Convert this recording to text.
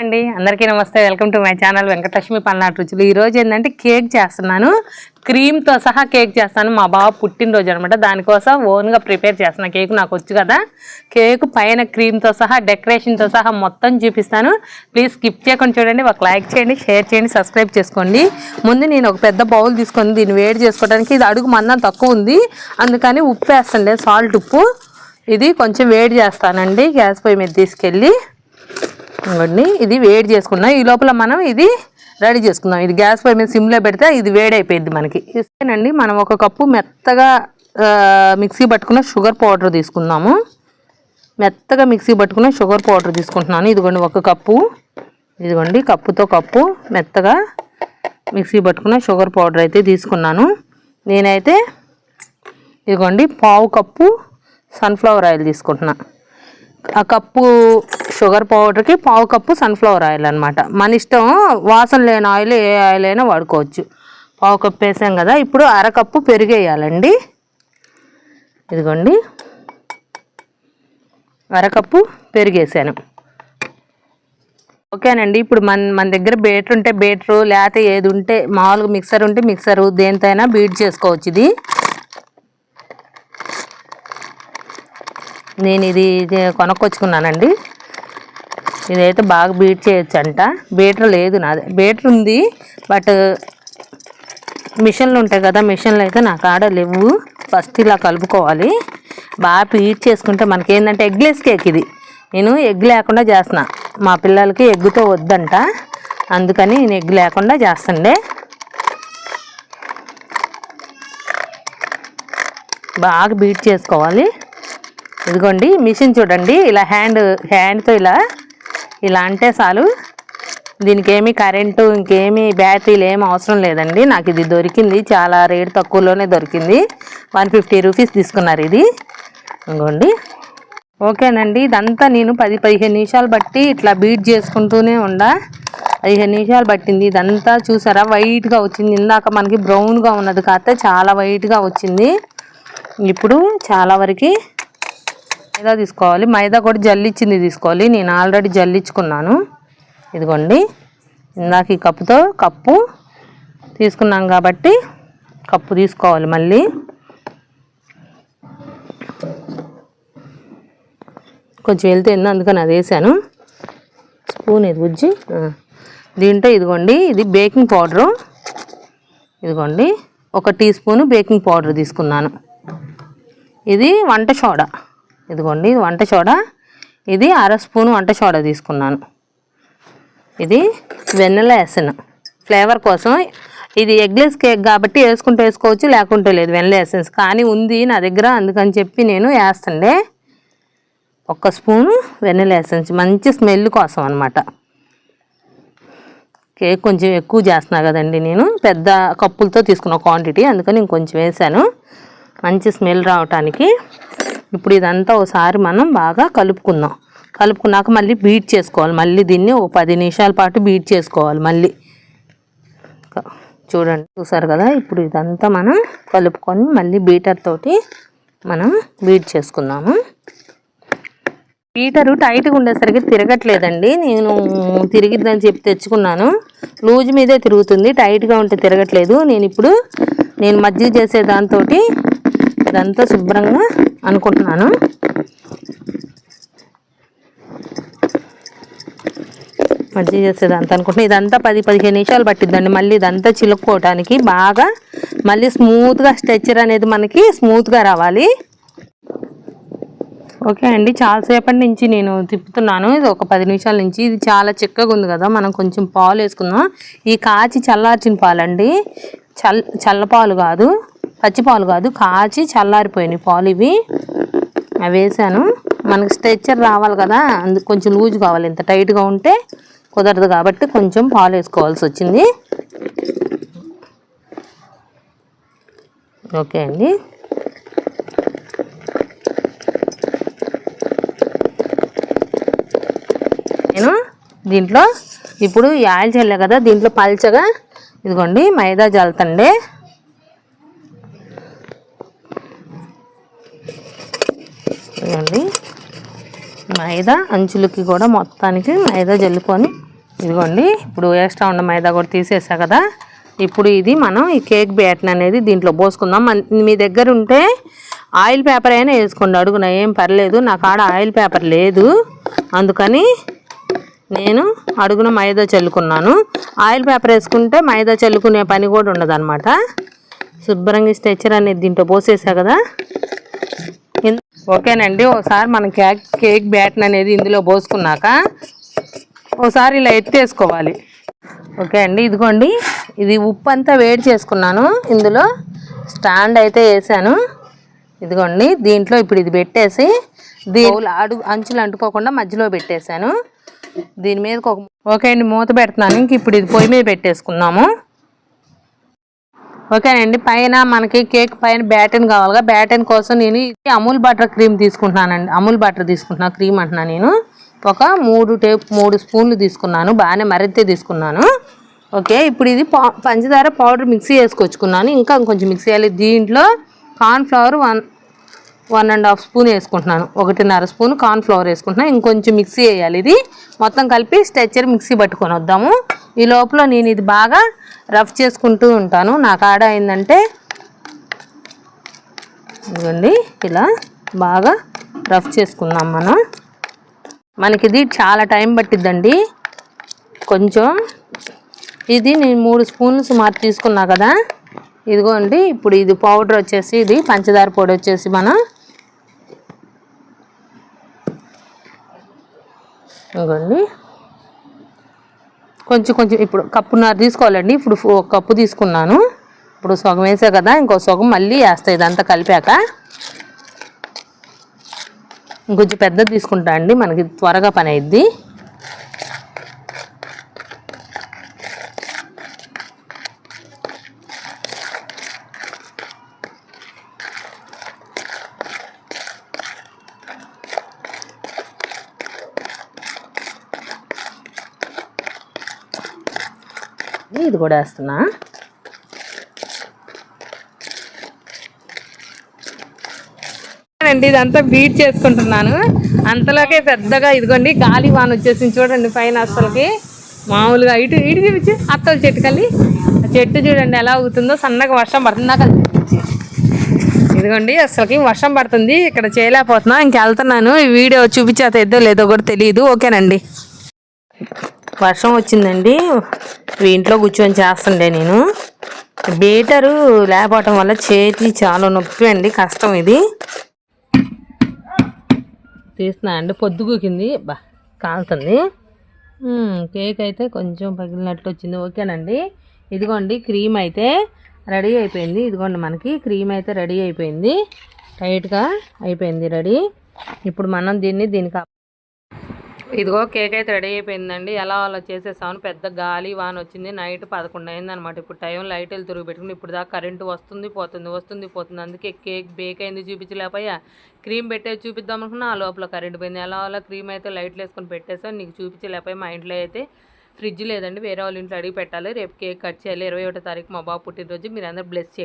అండి. అందరికీ నమస్తే. Welcome to my channel Venkatalakshmi Palnati రుచులు. ఈరోజు ఏంటంటే కేక్ చేస్తున్నాను. క్రీమ్తో సహా కేక్ చేస్తాను. మా బావ పుట్టినరోజు అనమాట దానికోసం ఓన్గా ప్రిపేర్ చేస్తున్నా కేక్ నాకు వచ్చు కదా. కేక్ పైన క్రీమ్తో సహా డెకరేషన్తో సహా మొత్తం చూపిస్తాను. ప్లీజ్ స్కిప్ చేయకుండా చూడండి. ఒక లైక్ చేయండి షేర్ చేయండి సబ్స్క్రైబ్ చేసుకోండి. ముందు నేను ఒక పెద్ద బౌల్ తీసుకొని దీన్ని వేడి చేసుకోవడానికి ఇది అడుగు మందం తక్కువ ఉంది. అందుకని ఉప్పు వేస్తాను. సాల్ట్ ఉప్పు. ఇది కొంచెం వేడి చేస్తానండి. గ్యాస్ పొయ్యి మీద తీసుకెళ్ళి. ఇవ్వండి ఇది వేడి చేసుకున్నాం ఈ లోపల మనం ఇది రెడీ చేసుకుందాం. ఇది గ్యాస్ పై మీద సిమ్లో పెడితే ఇది వేడి అయిపోయింది మనకి. ఇస్తేనండి మనం ఒక కప్పు మెత్తగా మిక్సీ పట్టుకున్న షుగర్ పౌడర్ తీసుకుందాము. మెత్తగా మిక్సీ పట్టుకున్న షుగర్ పౌడర్ తీసుకుంటున్నాను. ఇదిగోండి ఒక కప్పు. ఇదిగోండి కప్పుతో కప్పు. మెత్తగా మిక్సీ పట్టుకున్న షుగర్ పౌడర్ అయితే తీసుకున్నాను. నేనైతే ఇదిగోండి పావు కప్పు సన్ఫ్లవర్ ఆయిల్ తీసుకుంటున్నా. ఆ కప్పు షుగర్ పౌడర్కి పావు కప్పు సన్ఫ్లవర్ ఆయిల్ అనమాట మన ఇష్టం వాసన లేని ఆయిల్ ఏ ఆయిల్ అయినా వాడుకోవచ్చు. పావు కప్పు వేసాం కదా ఇప్పుడు అరకప్పు పెరిగేయాలండి. ఇదిగోండి. అరకప్పు పెరిగేసాను. ఓకేనండి ఇప్పుడు మన మన దగ్గర బేటర్ ఉంటే బేటరు లేకపోతే ఏది ఉంటే మామూలుగా మిక్సర్ ఉంటే మిక్సరు దేనితోనైనా అయినా బీట్ చేసుకోవచ్చు ఇది. నేను ఇది కొనుక్కొచ్చుకున్నానండి. ఇదైతే బాగా బీట్ చేయొచ్చు అంట బీటర్ లేదు నాది. బీటర్ ఉంది బట్ మిషన్లు ఉంటాయి కదా మిషన్లు అయితే నాకు ఆడ లేవు. ఫస్ట్ ఇలా కలుపుకోవాలి. బాగా పీట్ చేసుకుంటే మనకి ఏంటంటే ఎగ్లెస్ కేక్ ఇది. నేను ఎగ్ లేకుండా చేస్తున్నా. మా పిల్లలకి ఎగ్గుతో వద్దంట. అందుకని నేను ఎగ్ లేకుండా చేస్తుండే. బాగా బీట్ చేసుకోవాలి. ఇదిగోండి మిషన్ చూడండి. ఇలా హ్యాండ్ హ్యాండ్తో ఇలా ఇలా అంటే చాలు. దీనికి ఏమి కరెంటు ఇంకేమి బ్యాటరీలు ఏమి అవసరం లేదండి. నాకు ఇది దొరికింది. చాలా రేట్ తక్కువలోనే దొరికింది. వన్ ఫిఫ్టీ రూపీస్ తీసుకున్నారు ఇది. ఇంకోండి. ఓకేనండి. ఇదంతా నేను పది పదిహేను నిమిషాలు బట్టి ఇట్లా బీట్ చేసుకుంటూనే ఉండా. పదిహేను నిమిషాలు పట్టింది. ఇదంతా చూసారా? వైట్గా వచ్చింది. ఇందాక మనకి బ్రౌన్గా ఉన్నది కాస్త చాలా వైట్గా వచ్చింది. ఇప్పుడు చాలా వరకు మైదా తీసుకోవాలి. మైదా కూడా జల్లిచ్చింది తీసుకోవాలి. నేను ఆల్రెడీ జల్లించుకున్నాను ఇదిగోండి. ఇందాక ఈ కప్పుతో కప్పు తీసుకున్నాం కాబట్టి కప్పు తీసుకోవాలి మళ్ళీ. కొంచెం వెళ్తుంది అందుకని అది వేసాను. స్పూన్ ఇది బుజ్జి దీంట్లో ఇదిగోండి ఇది బేకింగ్ పౌడరు. ఇదిగోండి ఒక టీ స్పూను బేకింగ్ పౌడర్ తీసుకున్నాను. ఇది వంట సోడా. ఇదిగోండి ఇది వంట సోడా ఇది అర స్పూను వంట సోడా తీసుకున్నాను. ఇది వెన్నెల ఎసన్. ఫ్లేవర్ కోసం ఇది ఎగ్లెస్ కేక్ కాబట్టి వేసుకుంటే వేసుకోవచ్చు లేకుంటే లేదు వెన్నెల ఎసెన్స్. కానీ ఉంది నా దగ్గర అందుకని చెప్పి నేను వేస్తుండే. ఒక్క స్పూను వెన్నెల ఎసెన్స్. మంచి స్మెల్ కోసం అనమాట కేక్ కొంచెం ఎక్కువ చేస్తున్నా కదండి నేను. పెద్ద కప్పులతో తీసుకున్న క్వాంటిటీ అందుకని ఇంకొంచెం వేసాను మంచి స్మెల్ రావటానికి. ఇప్పుడు ఇదంతా ఒకసారి మనం బాగా కలుపుకుందాం. కలుపుకున్నాక మళ్ళీ బీట్ చేసుకోవాలి. మళ్ళీ దీన్ని ఒక పది నిమిషాల పాటు బీట్ చేసుకోవాలి మళ్ళీ. చూడండి చూసారు కదా? ఇప్పుడు ఇదంతా మనం కలుపుకొని మళ్ళీ బీటర్ తోటి మనం బీట్ చేసుకుందాము. బీటరు టైట్గా ఉండేసరికి తిరగట్లేదండి. నేను తిరిగిద్దని చెప్పి తెచ్చుకున్నాను. లూజ్ మీదే తిరుగుతుంది. టైట్గా ఉంటే తిరగట్లేదు. నేను ఇప్పుడు నేను మజ్జిగ చేసే దాంతో ఇదంతా శుభ్రంగా అనుకుంటున్నాను. మజ్జిగ అంత అనుకుంటున్నాను ఇదంతా పది పదిహేను నిమిషాలు పట్టిద్దండి. మళ్ళీ ఇదంతా చిలుక్కోవటానికి బాగా మళ్ళీ స్మూత్గా స్ట్రెచ్చర్ అనేది మనకి స్మూత్గా రావాలి. ఓకే అండి. చాలాసేపటి నుంచి నేను తిప్పుతున్నాను. ఇది ఒక పది నిమిషాల నుంచి. ఇది చాలా చిక్కగా ఉంది కదా. మనం కొంచెం పాలు వేసుకుందాం ఈ కాచి చల్లార్చిన పాలండి. చల్ చల్లపాలు కాదు. పచ్చిపాలు కాదు. కాచి చల్లారిపోయినాయి పాలు ఇవి. అవి వేసాను మనకి స్ట్రెచ్చర్ రావాలి కదా అందుకు కొంచెం లూజ్ కావాలి. ఇంత టైట్గా ఉంటే కుదరదు కాబట్టి కొంచెం పాలు వేసుకోవాల్సి వచ్చింది. ఓకే అండి. నేను దీంట్లో ఇప్పుడు ఈ ఆయిల్ చల్లే కదా దీంట్లో పల్చగా ఇదిగోండి మైదా జల్తండి. ఇదిగోండి మైదా అంచులకి కూడా మొత్తానికి మైదా జల్లుకొని ఇదిగోండి. ఇప్పుడు ఎక్స్ట్రా ఉన్న మైదా కూడా తీసేసా కదా. ఇప్పుడు ఇది మనం ఈ కేక్ బ్యాటర్ అనేది దీంట్లో పోసుకుందాం. మీ దగ్గర ఉంటే ఆయిల్ పేపర్ అయినా వేసుకోండి. అడుగున ఏం పర్లేదు. నాకు ఆడ ఆయిల్ పేపర్ లేదు. అందుకని నేను అడుగున మైదా చల్లుకున్నాను. ఆయిల్ పేపర్ వేసుకుంటే మైదా చల్లుకునే పని కూడా ఉండదు శుభ్రంగా స్ట్రెచ్చర్ అనేది దీంట్లో పోసేసా కదా. ఓకేనండి ఒకసారి మనం కేక్ కేక్ బ్యాటర్ అనేది ఇందులో పోసుకున్నాక ఒకసారి ఇలా ఎత్తేసుకోవాలి. ఓకే అండి ఇదిగోండి ఇది ఉప్పు అంతా వేడి చేసుకున్నాను. ఇందులో స్టాండ్ అయితే వేసాను. ఇదిగోండి దీంట్లో ఇప్పుడు ఇది పెట్టేసి దీని అడుగు అంచులు అంటుకోకుండా మధ్యలో పెట్టేశాను. దీని మీద ఒక ఓకే అండి మూత పెడుతున్నాను. ఇంక ఇప్పుడు ఇది పొయ్యి మీద పెట్టేసుకున్నాము ఓకేనండి పైన మనకి కేక్ పైన బ్యాటన్ కావాలిగా. బ్యాటన్ కోసం నేను ఇది అమూల్ బటర్ క్రీమ్ తీసుకుంటున్నానండి. అమూల్ బటర్ తీసుకుంటున్నా క్రీమ్ అంటున్నా నేను. ఒక మూడు టేప్ మూడు స్పూన్లు తీసుకున్నాను. బాగానే మరింత తీసుకున్నాను. ఓకే ఇప్పుడు ఇది పంచదార పౌడర్ మిక్సీ వేసుకొచ్చుకున్నాను. ఇంకా కొంచెం మిక్సీ చేయాలి దీంట్లో cornflour one one and half spoon వేసుకుంటున్నాను. ఒకటిన్నర స్పూన్ కార్న్ ఫ్లవర్ వేసుకుంటున్నాను ఇంకొంచెం మిక్సీ వేయాలి ఇది. మొత్తం కలిపి స్ట్రెచ్చర్ మిక్సీ పట్టుకొని వద్దాము. ఈ లోపల నేను ఇది బాగా రఫ్ చేసుకుంటూ ఉంటాను. నా కాడ ఏంటంటే ఇదిగోండి ఇలా బాగా రఫ్ చేసుకుందాం మనం. మనకి ఇది చాలా టైం పట్టిద్దండి. కొంచెం ఇది నేను మూడు స్పూన్లు సుమారు తీసుకున్నా కదా. ఇదిగోండి ఇప్పుడు ఇది పౌడర్ వచ్చేసి ఇది పంచదార పొడి వచ్చేసి మనం ఇదిగోండి కొంచెం కొంచెం ఇప్పుడు కప్పున్నర తీసుకోవాలండి. ఇప్పుడు ఒక కప్పు తీసుకున్నాను. ఇప్పుడు సగం వేసా కదా ఇంకో సగం మళ్ళీ వేస్తాయి ఇదంతా కలిపాక. ఇంకొంచెం పెద్దది తీసుకుంటా అండి. మనకి త్వరగా పని అయింది ఇది కూడా వేస్తున్నా. అండి ఇదంతా బీట్ చేసుకుంటున్నాను. అంతలోకే పెద్దగా ఇదిగోండి గాలి వాన వచ్చేసింది చూడండి పైన అసలుకి మామూలుగా ఇటు ఇటు చూపించి అత్తల చెట్టు కలి చెట్టు చూడండి ఎలా అవుతుందో సన్నగా వర్షం పడుతుంది నాకు ఇదిగోండి అసలుకి వర్షం పడుతుంది ఇక్కడ చేయలేకపోతున్నా ఇంకెళ్తున్నాను. ఈ వీడియో చూపించేత ఎద్దో లేదో కూడా తెలియదు ఓకేనండి. వర్షం వచ్చిందండి. ఇంట్లో కూర్చొని చేస్తుండే నేను. బీటరు లేకపోవటం వల్ల చేతి చాలా నొప్పి అండి కష్టం ఇది. తీస్తున్నా అండి పొద్దుగూకింది బా కాలుతుంది. కేక్ అయితే కొంచెం పగిలినట్లు వచ్చింది. ఓకేనండి. ఇదిగోండి క్రీమ్ అయితే రెడీ అయిపోయింది. ఇదిగోండి మనకి క్రీమ్ అయితే రెడీ అయిపోయింది. టైట్గా అయిపోయింది రెడీ. ఇప్పుడు మనం దీన్ని దీనికి ఇదిగో కేక్ అయితే రెడీ అయిపోయిందండి. ఎలా అలా చేసేసాను పెద్ద గాలి వాన వచ్చింది. నైట్ పదకొండు అయింది అనమాట ఇప్పుడు టైం లైట్లు తిరుగు పెట్టుకుని ఇప్పుడు దాకా కరెంటు వస్తుంది పోతుంది వస్తుంది పోతుంది. అందుకే కేక్ బేక్ అయింది చూపించలేకపోయా. క్రీమ్ పెట్టేది చూపిద్దాం అనుకున్నా ఆ లోపల కరెంట్ పోయింది. ఎలా అలా క్రీమ్ అయితే లైట్లు వేసుకొని పెట్టేసాను నీకు చూపించలేకపోయా మా ఇంట్లో అయితే. ఫ్రిడ్జ్ లేదండి వేరే వాళ్ళ ఇంట్లో అడిగి పెట్టాలి. రేపు కేక్ కట్ చేయాలి. ఇరవై ఒకటో తారీఖు మా బాబు పుట్టినరోజు. మీరు అందరూ బ్లెస్ చేయండి.